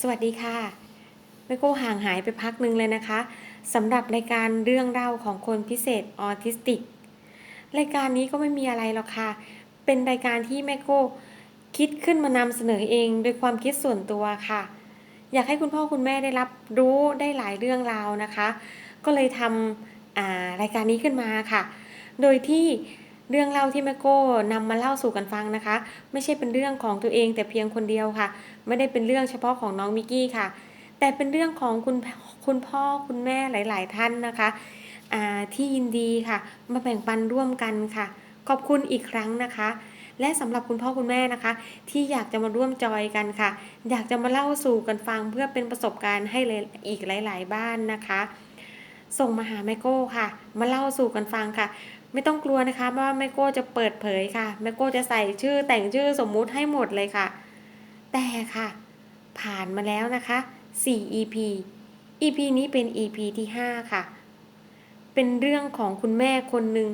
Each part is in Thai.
สวัสดีค่ะแม่โก้ห่างหายไปพักนึงเลยนะคะสำหรับรายการเรื่องเล่าของคนพิเศษออทิสติก รายการนี้ก็ไม่มีอะไรหรอกค่ะ เป็นรายการที่แม่โก้คิดขึ้นมานำเสนอเองโดยความคิดส่วนตัวค่ะ อยากให้คุณพ่อคุณแม่ได้รับรู้ได้หลายเรื่องราวนะคะ ก็เลยทำรายการนี้ขึ้นมาค่ะ โดยที่ เรื่องเล่าที่แม่โก้นำมาเล่าสู่กันฟังนะคะ ไม่ใช่เป็นเรื่องของตัวเองแต่เพียงคนเดียวค่ะ ไม่ได้เป็นเรื่องเฉพาะของน้องมิกกี้ค่ะ แต่เป็นเรื่องของคุณคุณพ่อคุณแม่หลาย ๆ ท่านนะคะที่ยินดีค่ะ มาแบ่งปันร่วมกันค่ะ ขอบคุณอีกครั้งนะคะ และสำหรับคุณพ่อคุณแม่นะคะ ที่อยากจะมาร่วมจอยกันค่ะ อยากจะมาเล่าสู่กันฟังเพื่อเป็นประสบการณ์ให้เลยอีกหลาย ๆ บ้านนะคะ ส่งมาหาแม่โก้ค่ะ มาเล่าสู่กันฟังค่ะ ไม่ต้องกลัวนะคะว่าแม่โก้จะเปิดเผยค่ะแม่โก้จะใส่ชื่อแต่งชื่อสมมุติให้หมดเลยค่ะ แต่ค่ะ ผ่านมาแล้วนะคะ 4 EP EP นี้เป็น EP ที่ 5 ค่ะ เป็นเรื่องของคุณแม่คนหนึ่ง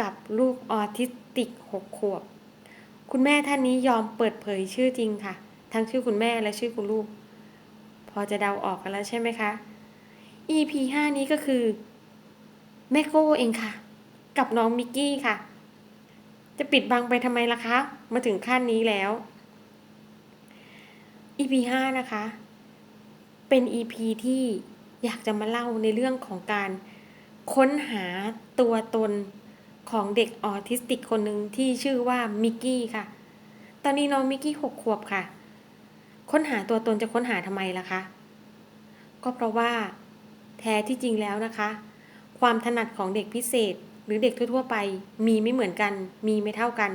กับลูกออทิสติก 6 ขวบ คุณแม่ท่านนี้ยอมเปิดเผยชื่อจริงค่ะ ทั้งชื่อคุณแม่และชื่อคุณลูก พอจะเดาออกกันแล้วใช่ไหมคะ EP 5 นี้ก็คือแม่โก้เองค่ะ กับน้องมิกกี้ค่ะ จะปิดบังไปทำไมล่ะคะ มาถึงขั้นนี้แล้ว EP 5นะคะ เป็น EP ที่อยากจะมาเล่าในเรื่องของการค้นหาตัวตนของเด็กออทิสติกคนหนึ่งที่ชื่อว่ามิกกี้ค่ะ ตอนนี้น้องมิกกี้หกขวบค่ะ ค้นหาตัวตนจะค้นหาทำไมล่ะคะ ก็เพราะว่าแท้ที่จริงแล้วนะคะ ความถนัดของเด็กพิเศษ หรือเด็กทั่วๆไป มีไม่เหมือนกัน มีไม่เท่ากัน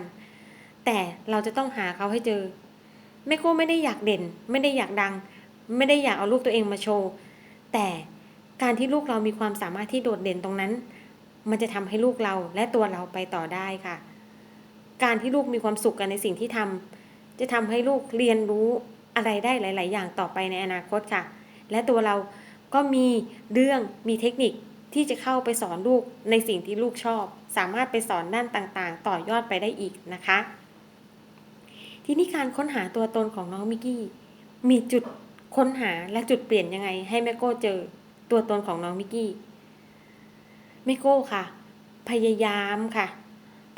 แต่เราจะต้องหาเขาให้เจอแม่โก้ไม่ได้อยากเด่น ไม่ได้อยากดัง ไม่ได้อยากเอาลูกตัวเองมาโชว์ แต่การที่ลูกเรามีความสามารถที่โดดเด่นตรงนั้น มันจะทำให้ลูกเราและตัวเราไปต่อได้ค่ะ การที่ลูกมีความสุขกันในสิ่งที่ทำจะทำให้ลูกเรียนรู้อะไรได้หลาย ๆ อย่างต่อไปในอนาคตค่ะ และตัวเราก็มีเรื่องมีเทคนิค ที่จะเข้าไปสอนลูกในสิ่งที่ลูกชอบ สามารถไปสอนด้านต่างๆ ต่อยอดไปได้อีกนะคะ ทีนี้การค้นหาตัวตนของน้องมิกกี้มีจุดค้นหาและจุดเปลี่ยนยังไง ให้แมโก้เจอตัวตนของน้องมิกกี้แมโก้ค่ะ พยายามค่ะ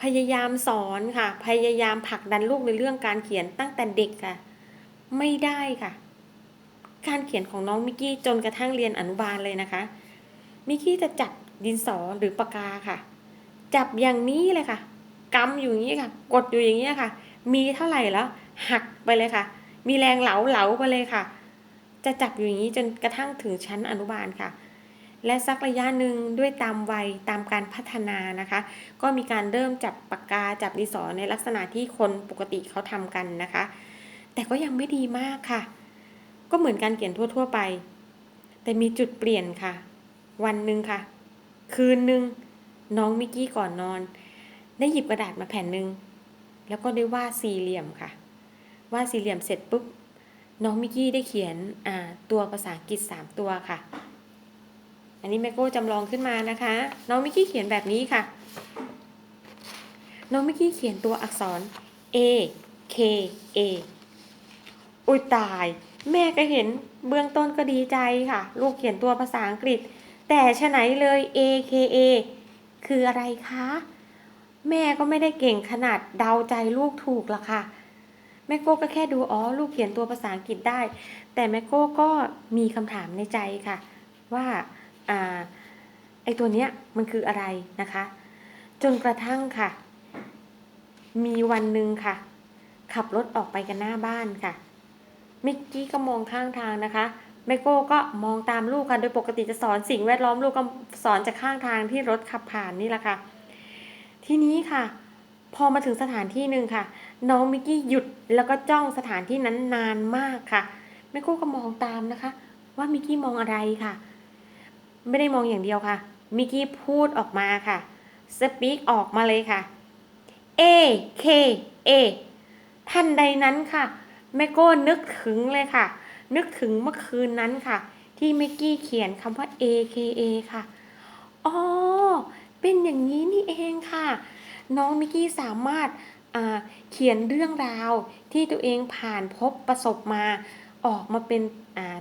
พยายามสอนค่ะ พยายามผลักดันลูกในเรื่องการเขียนตั้งแต่เด็กค่ะ ไม่ได้ค่ะ การเขียนของน้องมิกกี้จนกระทั่งเรียนอนุบาลเลยนะคะ มิกกี้จะจับดินสอหรือปากกาค่ะ จับอย่างนี้เลยค่ะกำอยู่อย่างนี้ค่ะ กดอยู่อย่างนี้ค่ะ มีเท่าไหร่แล้วหักไปเลยค่ะ มีแรงเหลาเหลาไปเลยค่ะ จะจับอยู่อย่างนี้จนกระทั่งถึงชั้นอนุบาลค่ะ และสักระยะหนึ่งด้วยตามวัยตามการพัฒนานะคะ ก็มีการเริ่มจับปากกาจับดินสอในลักษณะที่คนปกติเขาทำกันนะคะ แต่ก็ยังไม่ดีมากค่ะ ก็เหมือนการเขียนทั่ว ๆ ไป แต่มีจุดเปลี่ยนค่ะ วันหนึ่งค่ะ คืนหนึ่งน้องมิกกี้ก่อนนอน ได้หยิบกระดาษมาแผ่นหนึ่งแล้วก็ได้วาดสี่เหลี่ยมค่ะวาดสี่เหลี่ยมเสร็จปุ๊บน้องมิกกี้ได้เขียนอ่าตัวภาษาอังกฤษสามตัวค่ะ อันนี้แม่โก้จำลองขึ้นมานะคะ น้องมิกกี้เขียนแบบนี้ค่ะ น้องมิกกี้เขียนตัวอักษร A K A อุ้ยตาย แม่ก็เห็นเบื้องต้นก็ดีใจค่ะ ลูกเขียนตัวภาษาอังกฤษ แต่ฉะไหนเลย A K A คืออะไรคะ แม่ก็ไม่ได้เก่งขนาดเดาใจลูกถูกหรอกค่ะ แม่โก้ก็แค่ดูอ๋อลูกเขียนตัวภาษาอังกฤษได้ แต่แม่โก้ก็มีคำถามในใจค่ะ ว่าอ่าไอตัวเนี้ยมันคืออะไรนะคะ จนกระทั่งค่ะ มีวันหนึ่งค่ะ ขับรถออกไปกันหน้าบ้านค่ะมิกกี้ก็มองข้างทางนะคะ แมโก้ก็มองตามลูกค่ะ โดยปกติจะสอนสิ่งแวดล้อมลูกก็สอนจากข้างทางที่รถขับผ่านนี่แหละค่ะ ทีนี้ค่ะ พอมาถึงสถานที่หนึ่งค่ะ น้องมิกกี้หยุดแล้วก็จ้องสถานที่นั้นนานมากค่ะแม่โก้ก็มองตามนะคะ ว่ามิกกี้มองอะไรค่ะ ไม่ได้มองอย่างเดียวค่ะมิกกี้พูดออกมาค่ะสปีกออกมาเลยค่ะ A K A ทันใดนั้นค่ะแม่โก้นึกถึงเลยค่ะ นึกถึงเมื่อคืนนั้นค่ะ ที่มิกกี้เขียนคำว่า A K A ค่ะ อ๋อ เป็นอย่างนี้นี่เองค่ะ น้องมิกกี้สามารถาเขียนเรื่องราวที่ตัวเองผ่านพบประสบมาออกมาเป็น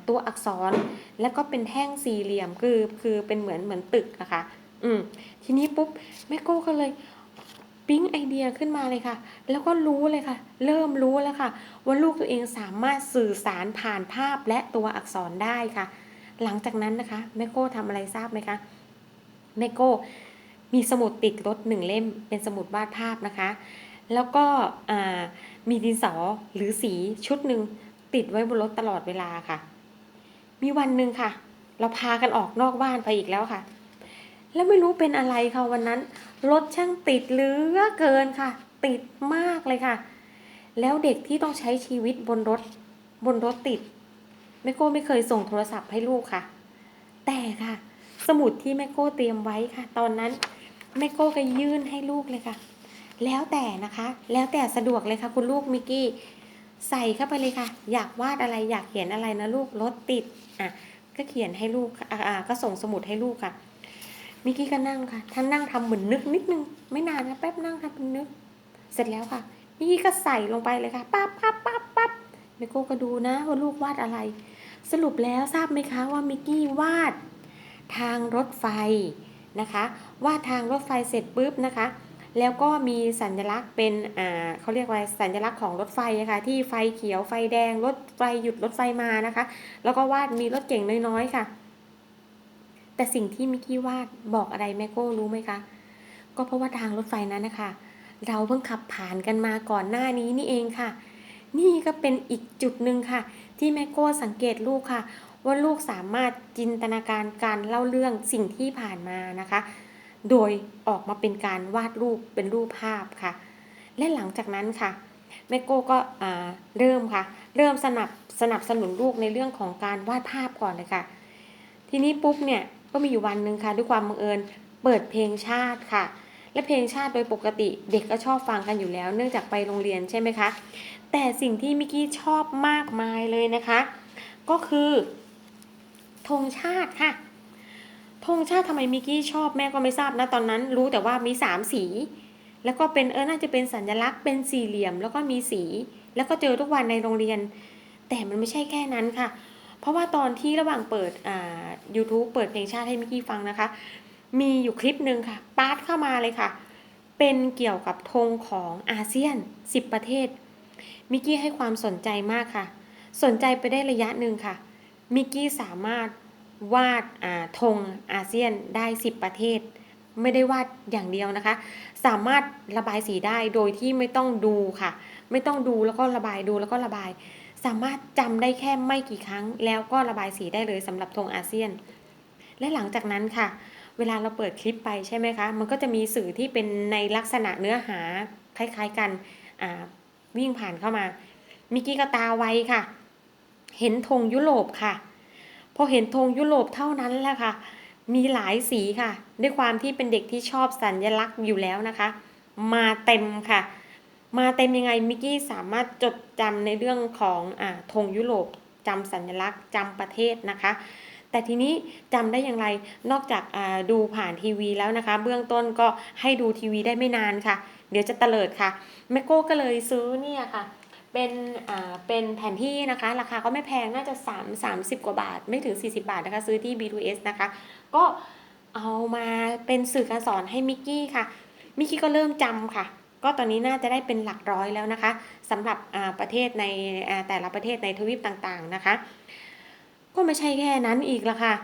ตัวอักษร แล้วก็เป็นแท่งสี่เหลี่ยมคือคือเป็นเหมือนเหมือนตึกอะคะ อืมทีนี้ปุ๊บแม่โก้ก็เลย ปิ๊งไอเดียขึ้นมาเลยค่ะ แล้วก็รู้เลยค่ะ เริ่มรู้แล้วค่ะ ว่าลูกตัวเองสามารถสื่อสารผ่านภาพและตัวอักษรได้ค่ะ หลังจากนั้นนะคะแม่โก้ทำอะไรทราบไหมคะแม่โก้มีสมุดติดรถหนึ่งเล่ม เป็นสมุดวาดภาพนะคะ แล้วก็มีดินสอหรือสีชุดหนึ่งติดไว้บนรถตลอดเวลาค่ะ มีวันหนึ่งค่ะ เราพากันออกนอกบ้านไปอีกแล้วค่ะ แล้วไม่รู้เป็นอะไรค่ะวันนั้น รถช่างติดเหลือเกินค่ะ ติดมากเลยค่ะ แล้วเด็กที่ต้องใช้ชีวิตบนรถบนรถติดแม่โก้ไม่เคยส่งโทรศัพท์ให้ลูกค่ะ แต่ค่ะ สมุดที่แม่โก้เตรียมไว้ค่ะ ตอนนั้นแม่โก้ก็ยื่นให้ลูกเลยค่ะ แล้วแต่นะคะ แล้วแต่สะดวกเลยค่ะ คุณลูกมิกกี้ใส่เข้าไปเลยค่ะ อยากวาดอะไรอยากเขียนอะไรนะลูกรถติดอะก็เขียนให้ลูกค่ะอ่าอ่าก็ส่งสมุดให้ลูกค่ะ มิกกี้ก็นั่งค่ะ ท่านนั่งทำเหมือนนึกนิดนึง ไม่นานนะแป๊บนั่งทำเป็นนึก เสร็จแล้วค่ะมิกกี้ก็ใส่ลงไปเลยค่ะ ปั๊บปั๊บปั๊บปั๊บแม่โก้ก็ดูนะว่าลูกวาดอะไร สรุปแล้วทราบไหมคะว่ามิกกี้วาดทางรถไฟนะคะ วาดทางรถไฟเสร็จปุ๊บนะคะ แล้วก็มีสัญลักษณ์เป็นอ่าเขาเรียกว่าสัญลักษณ์ของรถไฟอะคะที่ไฟเขียวไฟแดงรถไฟหยุดรถไฟมานะคะ แล้วก็วาดมีรถเก่งน้อยๆค่ะ แต่สิ่งที่มิกกี้วาดบอกอะไรแม่โก้รู้ไหมคะ ก็เพราะว่าทางรถไฟนั้นนะคะ เราเพิ่งขับผ่านกันมาก่อนหน้านี้นี่เองค่ะ นี่ก็เป็นอีกจุดหนึ่งค่ะ ที่แม่โก้สังเกตลูกค่ะ ว่าลูกสามารถจินตนาการการเล่าเรื่องสิ่งที่ผ่านมานะคะ โดยออกมาเป็นการวาดรูปเป็นรูปภาพค่ะ และหลังจากนั้นค่ะแม่โก้ก็เริ่มค่ะ เริ่มสนับสนับสนุนลูกในเรื่องของการวาดภาพก่อนเลยค่ะ ทีนี้ปุ๊บเนี่ย ก็มีอยู่วันหนึ่งค่ะ ด้วยความบังเอิญเปิดเพลงชาติค่ะ และเพลงชาติโดยปกติเด็กก็ชอบฟังกันอยู่แล้ว เนื่องจากไปโรงเรียนใช่ไหมคะแต่สิ่งที่มิกกี้ชอบมากมายเลยนะคะ ก็คือธงชาติค่ะธงชาติทำไมมิกกี้ชอบแม่ก็ไม่ทราบนะตอนนั้น รู้แต่ว่ามีสามสี แล้วก็เป็นเออน่าจะเป็นสัญลักษณ์เป็นสี่เหลี่ยม แล้วก็มีสี แล้วก็เจอทุกวันในโรงเรียน แต่มันไม่ใช่แค่นั้นค่ะ เพราะว่าตอนที่ระหว่างเปิดอ่า YouTube เปิดเพลงชาติให้มิกกี้ฟังนะคะ มีอยู่คลิปหนึ่งค่ะปาร์ตเข้ามาเลยค่ะ เป็นเกี่ยวกับธงของอาเซียน 10 ประเทศ มิกกี้ให้ความสนใจมากค่ะ สนใจไปได้ระยะหนึ่งค่ะ มิกกี้สามารถวาดอ่าธงอาเซียนได้ 10 ประเทศ ไม่ได้วาดอย่างเดียวนะคะ สามารถระบายสีได้โดยที่ไม่ต้องดูค่ะ ไม่ต้องดูแล้วก็ระบายดูแล้วก็ระบาย สามารถจำได้แค่ไม่กี่ครั้ง แล้วก็ระบายสีได้เลยสำหรับธงอาเซียน และหลังจากนั้นค่ะ เวลาเราเปิดคลิปไปใช่ไหมคะ มันก็จะมีสื่อที่เป็นในลักษณะเนื้อหาคล้ายๆกันวิ่งผ่านเข้ามา มิกกี้ก็ตาไวค่ะ เห็นธงยุโรปค่ะ พอเห็นธงยุโรปเท่านั้นแหละค่ะ มีหลายสีค่ะ ด้วยความที่เป็นเด็กที่ชอบสัญลักษณ์อยู่แล้วนะคะ มาเต็มค่ะ มาเต็มยังไงมิกกี้สามารถจดจำในเรื่องของอ่าธงยุโรปจำสัญลักษณ์จำประเทศนะคะ แต่ทีนี้จำได้อย่างไรนอกจากอ่าดูผ่านทีวีแล้วนะคะ เบื้องต้นก็ให้ดูทีวีได้ไม่นานค่ะ เดี๋ยวจะเตลิดค่ะแมโก้ก็เลยซื้อเนี่ยค่ะ เป็นอ่าเป็นแผนที่นะคะ ราคาก็ไม่แพงน่าจะ3 30 กว่าบาท ไม่ถึง 40 บาทนะคะ ซื้อที่ B2S นะคะ ก็เอามาเป็นสื่อการสอนให้มิกกี้ค่ะมิกกี้ก็เริ่มจำค่ะ ก็ตอนนี้น่าจะได้เป็นหลักร้อยแล้วนะคะสำหรับประเทศในแต่ละประเทศในทวีปต่างๆนะคะ ก็ไม่ใช่แค่นั้นอีกละค่ะ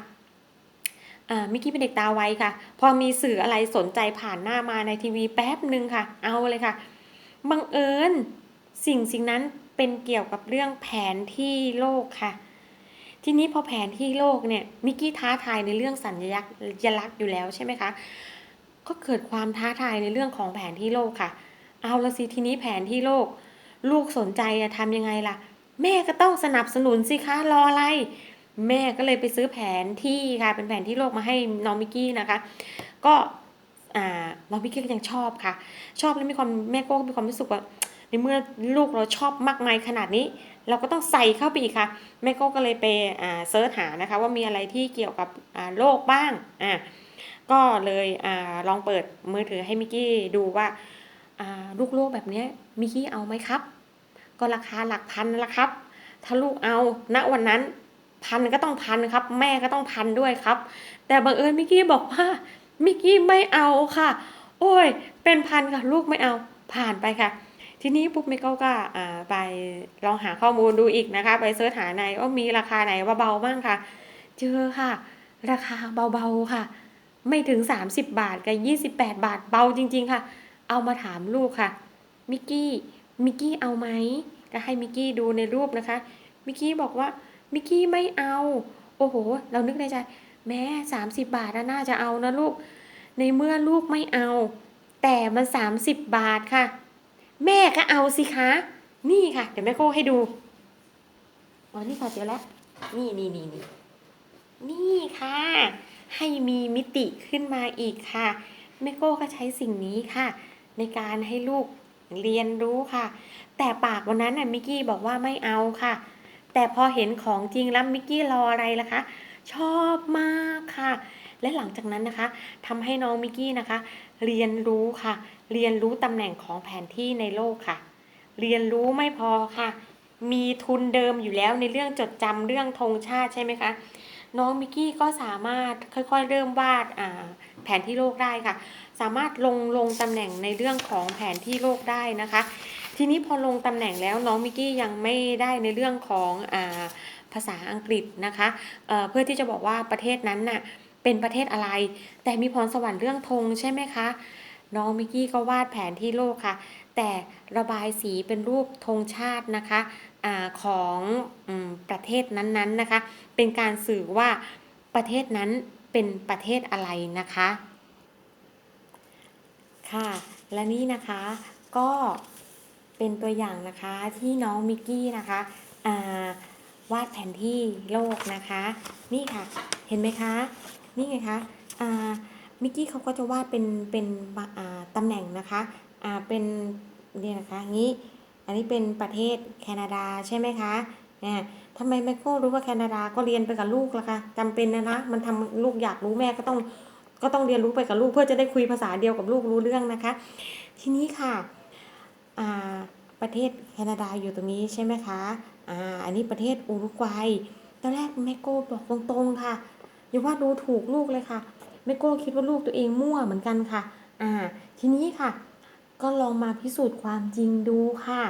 มิกกี้เป็นเด็กตาไวค่ะ พอมีสื่ออะไรสนใจผ่านหน้ามาในทีวีแป๊บหนึ่งค่ะ เอาเลยค่ะ บังเอิญสิ่งสิ่งนั้นเป็นเกี่ยวกับเรื่องแผนที่โลกค่ะ ทีนี้พอแผนที่โลกเนี่ยมิกกี้ท้าทายในเรื่องสัญลักษ์ยลักษณ์อยู่แล้วใช่ไหมคะ ก็เกิดความท้าทายในเรื่องของแผนที่โลกค่ะ เอาละสิทีนี้แผนที่โลก ลูกสนใจอะทำยังไงล่ะ แม่ก็ต้องสนับสนุนสิคะรออะไร แม่ก็เลยไปซื้อแผนที่ค่ะเป็นแผนที่โลกมาให้น้องมิกกี้นะคะ ก็อ่าน้องมิกกี้ก็ยังชอบค่ะ ชอบแล้วมีความแม่ก็มีความรู้สึกว่าในเมื่อลูกเราชอบมากมายขนาดนี้ เราก็ต้องใส่เข้าไปอีกค่ะ แม่โก้ก็เลยไปอ่าเซิร์ชหานะคะ ว่ามีอะไรที่เกี่ยวกับอ่าโลกบ้างอ่าก็เลยอ่าลองเปิดมือถือให้มิกกี้ดูว่า ลูกโลกแบบนี้มิกี้เอาไหมครับ ก็ราคาหลักพันละครับ ถ้าลูกเอาณวันนั้นพันก็ต้องพันครับ แม่ก็ต้องพันด้วยครับ แต่บังเอิญมิกกี้บอกว่ามิกกี้ไม่เอาค่ะ โอ้ย เป็นพันค่ะลูกไม่เอาผ่านไปค่ะ ทีนี้ปุ๊บมิกก็ก็ไปลองหาข้อมูลดูอีกนะคะ ไปเสิร์ชหาในว่ามีราคาไหนเบาๆบ้างค่ะ เจอค่ะ ราคาเบาๆค่ะ ไม่ถึง 30 บาทกับ28 บาทเบาจริง ๆ ค่ะ เอามาถามลูกค่ะ มิกกี้ มิกกี้เอาไหม ก็ให้มิกกี้ดูในรูปนะคะ มิกกี้บอกว่า มิกกี้ไม่เอา โอ้โห เรานึกในใจ แม่30บาทน่าจะเอานะลูก ในเมื่อลูกไม่เอา แต่มัน30บาทค่ะ แม่ก็เอาสิคะ นี่ค่ะ เดี๋ยวแม่โก้ให้ดู อ๋อ นี่ค่ะเจอแล้ว นี่นี่นี่นี่นี่ค่ะ ให้มีมิติขึ้นมาอีกค่ะแม่โก้ก็ใช้สิ่งนี้ค่ะ ในการให้ลูกเรียนรู้ค่ะ แต่ปากวันนั้นน่ะมิกกี้บอกว่าไม่เอาค่ะ แต่พอเห็นของจริงแล้วมิกกี้รออะไรล่ะคะ ชอบมากค่ะ และหลังจากนั้นนะคะทำให้น้องมิกกี้นะคะ เรียนรู้ค่ะ เรียนรู้ตำแหน่งของแผนที่ในโลกค่ะ เรียนรู้ไม่พอค่ะ มีทุนเดิมอยู่แล้วในเรื่องจดจำเรื่องธงชาติใช่ไหมคะน้องมิกกี้ก็สามารถค่อยๆ เริ่มวาดแผนที่โลกได้ค่ะ สามารถลงลงตำแหน่งในเรื่องของแผนที่โลกได้นะคะ ทีนี้พอลงตำแหน่งแล้วน้องมิกกี้ยังไม่ได้ในเรื่องของอาภาษาอังกฤษนะคะเเพื่อที่จะบอกว่าประเทศนั้นน่ะเป็นประเทศอะไร แต่มีพรสวรรค์เรื่องธงใช่ไหมคะน้องมิกกี้ก็วาดแผนที่โลกค่ะ แต่ระบายสีเป็นรูปธงชาตินะคะอของอประเทศนั้นๆนะคะ เป็นการสื่อว่าประเทศนั้นเป็นประเทศอะไรนะคะ ค่ะ และนี่นะคะก็เป็นตัวอย่างนะคะที่น้องมิกกี้นะคะาวาดแผนที่โลกนะคะ นี่ค่ะเห็นไหมคะ นี่ไงคะมิกกี้เขาก็จะวาดเป็นเป็นตำแหน่งนะคะเป็นเนี่ยนะคะงี้อันนี้เป็นประเทศแคนาดาใช่ไหมคะเนี่ยทำไมแม่โก้รู้ว่าแคนาดาก็เรียนไปกับลูกละคะจำเป็นนะนะมันทำลูกอยากรู้แม่ก็ต้อง ก็ต้องเรียนรู้ไปกับลูกเพื่อจะได้คุยภาษาเดียวกับลูกรู้เรื่องนะคะ ทีนี้ค่ะอ่าประเทศแคนาดาอยู่ตรงนี้ใช่ไหมคะอ่าอันนี้ประเทศอุรุกวัยตอนแรกแม่โก้บอกตรงๆค่ะอย่าว่าดูถูกลูกเลยค่ะแม่โก้คิดว่าลูกตัวเองมั่วเหมือนกันค่ะอ่าทีนี้ค่ะ ก็ลองมาพิสูจน์ความจริงดูค่ะ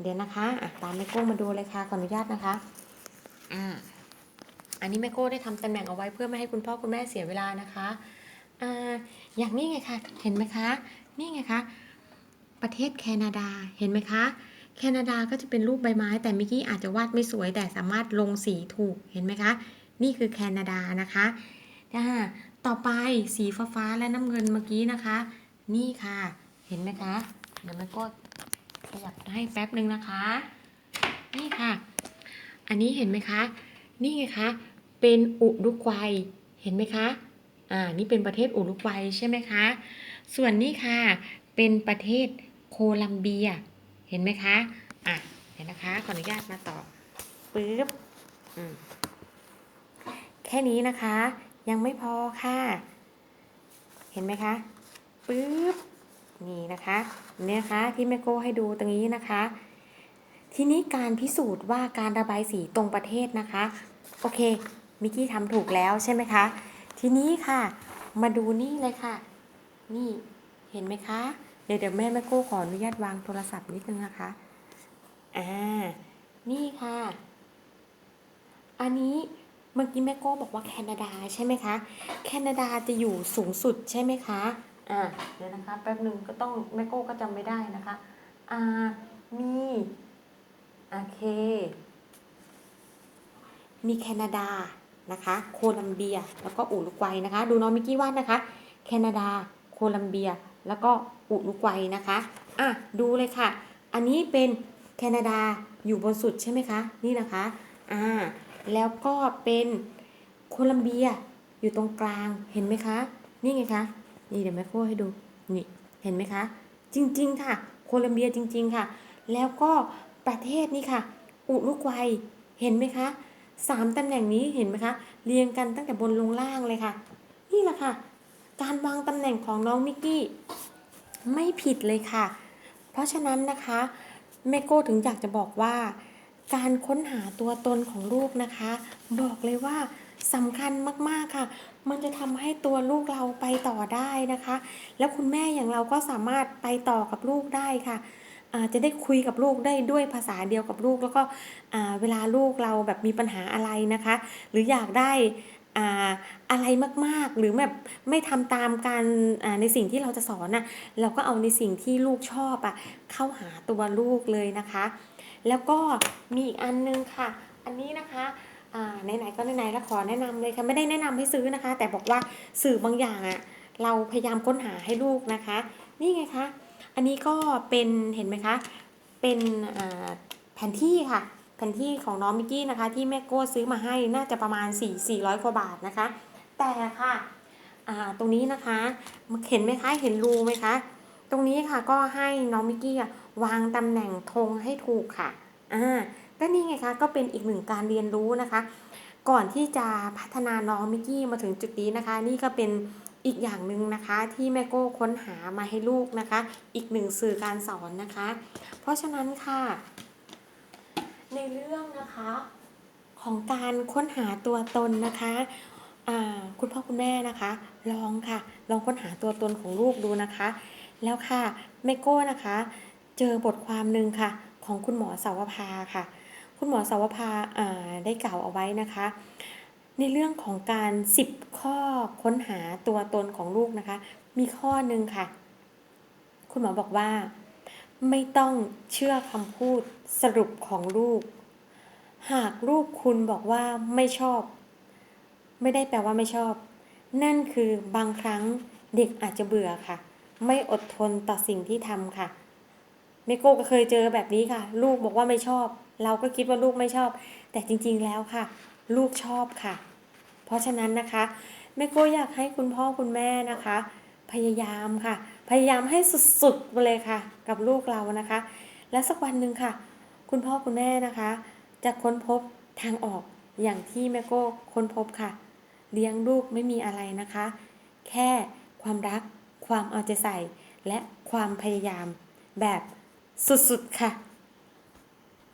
เดี๋ยวนะคะอะตามแม่โก้มาดูเลยค่ะขออนุญาตนะคะอ่า อันนี้แม่โก้ได้ทำตำแหน่งเอาไว้เพื่อไม่ให้คุณพ่อคุณแม่เสียเวลานะคะอ่าอย่างนี้ไงคะเห็นไหมคะนี่ไงคะประเทศแคนาดาเห็นไหมคะ แคนาดาก็จะเป็นรูปใบไม้ แต่มิกกี้อาจจะวาดไม่สวยแต่สามารถลงสีถูกเห็นไหมคะ นี่คือแคนาดานะคะต่อไปสีฟ้าๆและน้ำเงินเมื่อกี้นะคะ นี่ค่ะ เห็นไหมคะเดี๋ยวแม่ก็ขยับให้แป๊บหนึ่งนะคะ นี่ค่ะ อันนี้เห็นไหมคะ นี่ไงคะ เป็นอุรุกวัย เห็นไหมคะ อ่า นี่เป็นประเทศอุรุกวัยใช่ไหมคะ ส่วนนี้ค่ะ เป็นประเทศโคลัมเบีย เห็นไหมคะ อะ เห็นนะคะ ขออนุญาตมาต่อปึ๊บอืมแค่นี้นะคะ ยังไม่พอค่ะ เห็นไหมคะปึ๊บนี่นะคะเนี่ยคะที่แม่โก้ให้ดูตรงนี้นะคะ ทีนี้การพิสูจน์ว่าการระบายสีตรงประเทศนะคะ โอเค มิกกี้ทำถูกแล้วใช่ไหมคะ ทีนี้ค่ะ มาดูนี่เลยค่ะ นี่เห็นไหมคะ เดี๋ยวเดี๋ยวแม่แม่โก้ขออนุญาตวางโทรศัพท์นิดนึงนะคะ อ่า นี่ค่ะ อันนี้เมื่อกี้แม่โก้บอกว่าแคนาดาใช่ไหมคะ แคนาดาจะอยู่สูงสุดใช่ไหมคะ อ่า เดี๋ยวนะคะแป๊บหนึ่งก็ต้องแม่โก้ก็จำไม่ได้นะคะ อ่า มี เค มีแคนาดานะคะ โคลัมเบีย แล้วก็อุรุกวัยนะคะ ดูน้องมิกกี้วาดนะคะ แคนาดา โคลัมเบีย แล้วก็อุรุกวัยนะคะ อะ ดูเลยค่ะ อันนี้เป็นแคนาดาอยู่บนสุดใช่ไหมคะ นี่นะคะ อ่า แล้วก็เป็นโคลัมเบียอยู่ตรงกลาง เห็นไหมคะ นี่ไงคะ นี่เดี๋ยวแม่โคให้ดู นี่ เห็นไหมคะ จริง ๆ ค่ะ โคลัมเบียจริง ๆ ค่ะ แล้วก็ ประเทศนี่ค่ะ อุรุกวัยเห็นไหมคะสามตำแหน่งนี้เห็นไหมคะ เรียงกันตั้งแต่บนลงล่างเลยค่ะ นี่แหละค่ะ การวางตำแหน่งของน้องมิกกี้ ไม่ผิดเลยค่ะ เพราะฉะนั้นนะคะแม่โก้ถึงอยากจะบอกว่า การค้นหาตัวตนของลูกนะคะ บอกเลยว่าสำคัญมากๆค่ะ มันจะทำให้ตัวลูกเราไปต่อได้นะคะ แล้วคุณแม่อย่างเราก็สามารถไปต่อกับลูกได้ค่ะ จะได้คุยกับลูกได้ด้วยภาษาเดียวกับลูก แล้วก็เวลาลูกเราแบบมีปัญหาอะไรนะคะ หรืออยากได้อะไรมากๆ หรือแบบไม่ทำตามการในสิ่งที่เราจะสอนน่ะเราก็เอาในสิ่งที่ลูกชอบอะเข้าหาตัวลูกเลยนะคะ แล้วก็มีอีกอันนึงค่ะ อันนี้นะคะอ่าไหนๆก็ไหนๆแล้วขอแนะนำเลยค่ะไม่ได้แนะนำให้ซื้อนะคะ แต่บอกว่าสื่อบางอย่างอะเราพยายามค้นหาให้ลูกนะคะ นี่ไงคะ อันนี้ก็เป็นเห็นไหมคะ เป็นแผนที่ค่ะ แผนที่ของน้องมิกกี้นะคะ ที่แม่โก้ซื้อมาให้น่าจะประมาณ 4 400กว่าบาทนะคะ แต่ค่ะตรงนี้นะคะเห็นไหมคะเห็นรูไหมคะ ตรงนี้ค่ะก็ให้น้องมิกกี้วางตำแหน่งธงให้ถูกค่ะอ่าก็นี่ไงคะก็เป็นอีกหนึ่งการเรียนรู้นะคะ ก่อนที่จะพัฒนาน้องมิกกี้มาถึงจุดนี้นะคะ นี่ก็เป็น อีกอย่างหนึ่งนะคะที่แม่โก้ค้นหามาให้ลูกนะคะ อีกหนึ่งสื่อการสอนนะคะ เพราะฉะนั้นค่ะ ในเรื่องนะคะของการค้นหาตัวตนนะคะคุณพ่อคุณแม่นะคะ ลองค่ะ ลองค้นหาตัวตนของลูกดูนะคะ แล้วค่ะแม่โก้นะคะ เจอบทความหนึ่งค่ะ ของคุณหมอสาวภาค่ะ คุณหมอสาวภาได้กล่าวเอาไว้นะคะ ในเรื่องของการ 10 ข้อค้นหาตัวตนของลูกนะคะ มีข้อหนึ่งค่ะ คุณหมอบอกว่า ไม่ต้องเชื่อคำพูดสรุปของลูก หากลูกคุณบอกว่าไม่ชอบ ไม่ได้แปลว่าไม่ชอบ นั่นคือบางครั้งเด็กอาจจะเบื่อค่ะ ไม่อดทนต่อสิ่งที่ทำค่ะเมโก้ก็เคยเจอแบบนี้ค่ะ ลูกบอกว่าไม่ชอบ เราก็คิดว่าลูกไม่ชอบ แต่จริง ๆ แล้วค่ะ ลูกชอบค่ะ เพราะฉะนั้นนะคะแม่โก้อยากให้คุณพ่อคุณแม่นะคะ พยายามค่ะ พยายามให้สุดๆไปเลยค่ะ กับลูกเรานะคะ และสักวันหนึ่งค่ะ คุณพ่อคุณแม่นะคะ จะค้นพบทางออกอย่างที่แม่โก้ค้นพบค่ะ เลี้ยงลูกไม่มีอะไรนะคะ แค่ความรัก ความเอาใจใส่ และความพยายามแบบสุดๆค่ะ